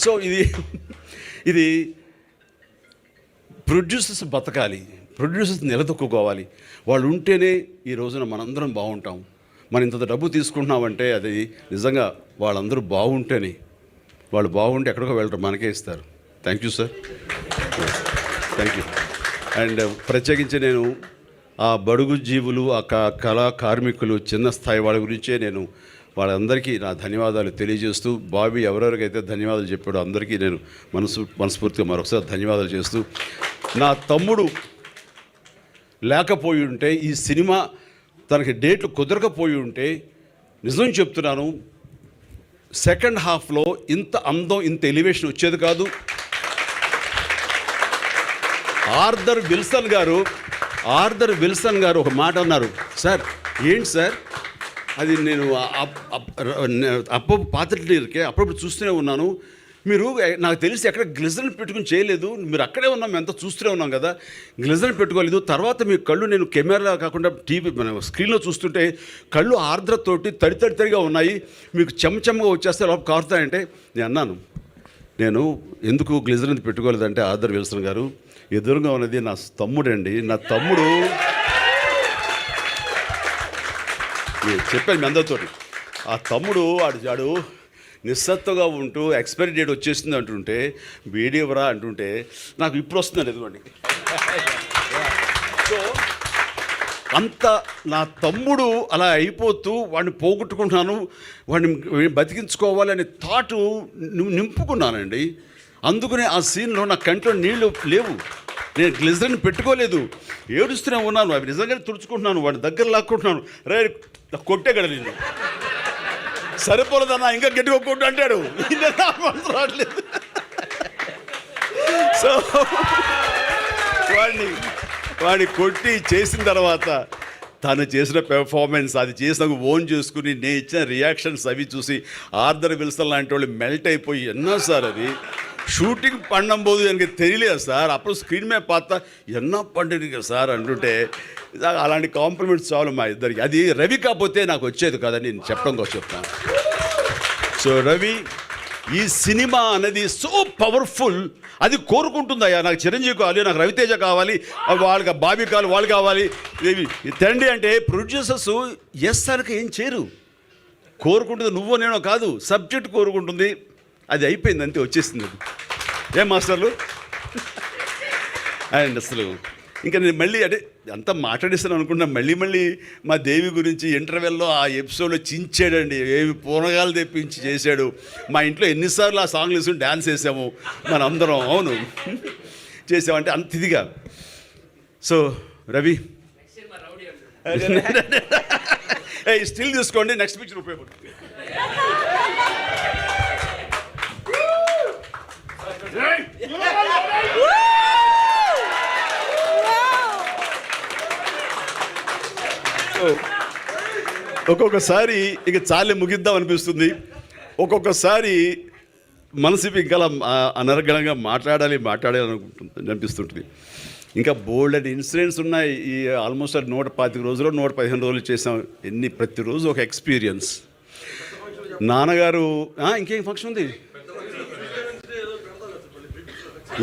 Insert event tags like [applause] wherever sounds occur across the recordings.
So ఇది ఇది producers బతకాలి ప్రొడ్యూసర్స్ నిలదొక్కుకోవాలి. వాళ్ళు ఉంటేనే ఈ రోజున మనందరం బాగుంటాం. మనం ఇంత డబ్బు తీసుకుంటున్నామంటే అది నిజంగా వాళ్ళందరూ బాగుంటేనే. వాళ్ళు బాగుంటే ఎక్కడికో వెళ్ళరు మనకే ఇస్తారు. Thank you sir. Thank you. And ప్రత్యేకించి నేను ఆ బడుగు జీవులు ఆ కళా కార్మికులు చిన్న స్థాయి వాళ్ళ గురించే నేను వాళ్ళందరికీ నా ధన్యవాదాలు తెలియజేస్తూ బాబీ ఎవరెవరికైతే ధన్యవాదాలు చెప్పాడో అందరికీ నేను మనసు మనస్ఫూర్తిగా మరొకసారి ధన్యవాదాలు చేస్తూ నా తమ్ముడు లేకపోయి ఉంటే ఈ సినిమా తనకి డేట్లు కుదరకపోయి ఉంటే నిజం చెప్తున్నాను సెకండ్ హాఫ్లో ఇంత అందం ఇంత ఎలివేషన్ వచ్చేది కాదు. ఆర్థర్ విల్సన్ గారు ఆర్థర్ విల్సన్ గారు ఒక మాట అన్నారు సార్ ఏంటి సార్? అది నేను అప్ప పాత్రకే అప్పుడప్పుడు చూస్తూనే ఉన్నాను. మీరు నాకు తెలిసి ఎక్కడ గ్లిజర్ని పెట్టుకుని చేయలేదు. మీరు అక్కడే ఉన్నాం మేము చూస్తూనే ఉన్నాం కదా. గ్లిజర్ని పెట్టుకోలేదు. తర్వాత మీ కళ్ళు నేను కెమెరా కాకుండా టీవీ మన స్క్రీన్లో చూస్తుంటే కళ్ళు ఆర్ద్రతోటి తడి తడి తడిగా ఉన్నాయి. మీకు చెమ్మచెమ్మగా వచ్చేస్తే లోపల కారుతాయంటే నేను అన్నాను. నేను ఎందుకు గ్లిజర్ని పెట్టుకోలేదంటే ఆదర్ విల్సన్ గారు ఎదురుగా ఉన్నది నా తమ్ముడండి. నా తమ్ముడు నేను చెప్పాను మీ అందరితోటి ఆ తమ్ముడు వాడు వాడు నిస్సత్తుగా ఉంటూ ఎక్స్పైరీ డేట్ వచ్చేసింది అంటుంటే వీడియోరా అంటుంటే నాకు ఇప్పుడు వస్తుందండి ఎదుగుండి సో అంత నా తమ్ముడు అలా అయిపోతూ వాడిని పోగొట్టుకుంటున్నాను వాడిని బతికించుకోవాలనే థాటు నింపుకున్నానండి. అందుకనే ఆ సీన్లో నా కంట్లో నీళ్ళు లేవు. నేను గ్లిజరిన్ పెట్టుకోలేదు. ఏడుస్తూనే ఉన్నాను. అవి నిజంగానే తుడుచుకుంటున్నాను. వాడి దగ్గర లాక్కుంటున్నాను. రే కొట్టేగడ నేను సరిపోలేదన్నా ఇంకా గట్టిగా కొట్టు అంటాడు. మనసు రావట్లేదు. సో వాడిని వాడిని కొట్టి చేసిన తర్వాత తను చేసిన పెర్ఫార్మెన్స్ అది చేసిన ఓన్ చేసుకుని నేను ఇచ్చిన రియాక్షన్స్ అవి చూసి ఆర్దర్ విల్సన్ లాంటి వాళ్ళు మెల్ట్ అయిపోయి ఎన్నో సార్ అది. షూటింగ్ పండంబోదు எனக்கு తెలియలేదు సార్ అప్పుడు స్క్రీన్ మీద పాత ఎన్నో పండుగ సార్ అంటుంటే ఇదా- అలాంటి కాంప్లిమెంట్స్ చాలు మా ఇద్దరికి అది రవి కాకపోతే నాకు వచ్చేది కదని నేను చెప్పడం కోసం చెప్తాను సో రవి ఈ సినిమా అనేది సో పవర్ఫుల్ అది కోరుకుంటుందయ్యా నాకు చిరంజీవి కావాలి నాకు రవితేజ కావాలి అవి వాళ్ళకి బాబీ కావాలి వాళ్ళు కావాలి ఇవి ఈ తండ్రి అంటే ప్రొడ్యూసర్స్ ఎస్ అనక ఏం చేయరు కోరుకుంటుంది నువ్వో నేనో కాదు సబ్జెక్ట్ కోరుకుంటుంది అది అయిపోయింది అంతే వచ్చేసింది అది ఏం మాస్టర్లు? అండ్ అసలు ఇంకా నేను మళ్ళీ అంటే అంతా మాట్లాడిస్తాను అనుకున్నా మళ్ళీ మళ్ళీ మా దేవి గురించి ఇంటర్వెల్లో ఆ ఎపిసోడ్లో చించాడండి. ఏమి పూనగాలు తెప్పించి చేశాడు. మా ఇంట్లో ఎన్నిసార్లు ఆ సాంగ్లు వేసుకుని డ్యాన్స్ వేసాము మన అందరం అవును. చేసామంటే అంత ఇదిగా. సో రవి. [laughs] స్టిల్ తీసుకోండి నెక్స్ట్ పిక్చర్ ఉపయోగపడుతుంది. ఒక్కొక్కసారి ఇక చాలే ముగిద్దాం అనిపిస్తుంది. ఒక్కొక్కసారి మనసు ఇంకా అనర్గణంగా మాట్లాడాలి మాట్లాడాలి అనుకుంటుంది అనిపిస్తుంటుంది. ఇంకా బోల్డ్ అండ్ ఇన్సిడెంట్స్ ఉన్నాయి. ఈ ఆల్మోస్ట్ నూట పాతిక రోజులు నూట పదిహేను రోజులు చేసాం. ఎన్ని ప్రతిరోజు ఒక ఎక్స్పీరియన్స్ నాన్నగారు ఇంకేం ఫంక్షన్ ఉంది?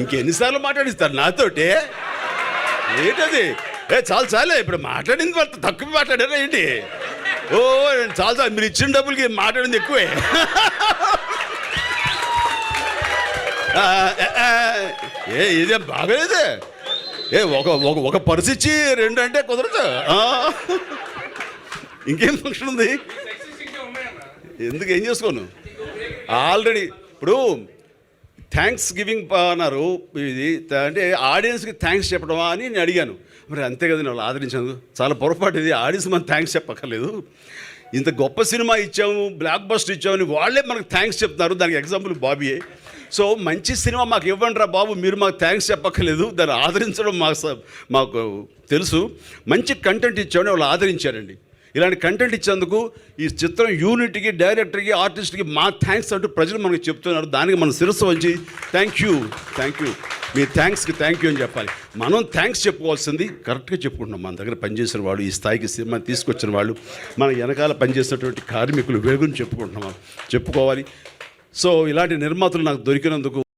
ఇంకెన్నిసార్లు మాట్లాడిస్తారు నాతోటే? ఏంటది? ఏ చాలు చాలే ఇప్పుడు మాట్లాడింది తక్కువ మాట్లాడారా ఏంటి? ఓ చాలు సార్ మీరు ఇచ్చిన డబ్బులకి మాట్లాడింది ఎక్కువే. ఏ ఇదే బాగలేదు ఏ ఒక ఒక ఒక పరిస్థితి ఇచ్చి రెండు అంటే కుదరదు. ఇంకేం ఫంక్షన్ ఉంది? ఎందుకు ఏం చేసుకోను? ఆల్రెడీ ఇప్పుడు థ్యాంక్స్ గివింగ్ అన్నారు. ఇది అంటే ఆడియన్స్కి థ్యాంక్స్ చెప్పడమా అని నేను అడిగాను. మరి అంతే కదా వాళ్ళు ఆదరించాను. చాలా పొరపాటు ఇది. ఆడియన్స్ మనం థ్యాంక్స్ చెప్పక్కర్లేదు. ఇంత గొప్ప సినిమా ఇచ్చాము బ్లాక్ బస్టర్ ఇచ్చామని వాళ్ళే మనకు థ్యాంక్స్ చెప్తున్నారు. దానికి ఎగ్జాంపుల్ బాబీయే. సో మంచి సినిమా మాకు ఇవ్వండి రా బాబు మీరు మాకు థ్యాంక్స్ చెప్పక్కర్లేదు. దాన్ని ఆదరించడం మాకు మాకు తెలుసు. మంచి కంటెంట్ ఇచ్చామని వాళ్ళు ఆదరించారండి. ఇలాంటి కంటెంట్ ఇచ్చేందుకు ఈ చిత్రం యూనిట్కి డైరెక్టర్కి ఆర్టిస్ట్కి మా థ్యాంక్స్ అంటూ ప్రజలు మనకు చెప్తున్నారు. దానికి మనం శిరస్సు వచ్చి థ్యాంక్ యూ థ్యాంక్ యూ మీ థ్యాంక్స్కి థ్యాంక్ యూ అని చెప్పాలి. మనం థ్యాంక్స్ చెప్పుకోవాల్సింది కరెక్ట్గా చెప్పుకుంటున్నాం. మన దగ్గర పనిచేసిన వాళ్ళు ఈ స్థాయికి సినిమా తీసుకొచ్చిన వాళ్ళు మన వెనకాల పనిచేసినటువంటి కార్మికులు వేగుని చెప్పుకుంటున్నాం. చెప్పుకోవాలి. సో ఇలాంటి నిర్మాతలు నాకు దొరికినందుకు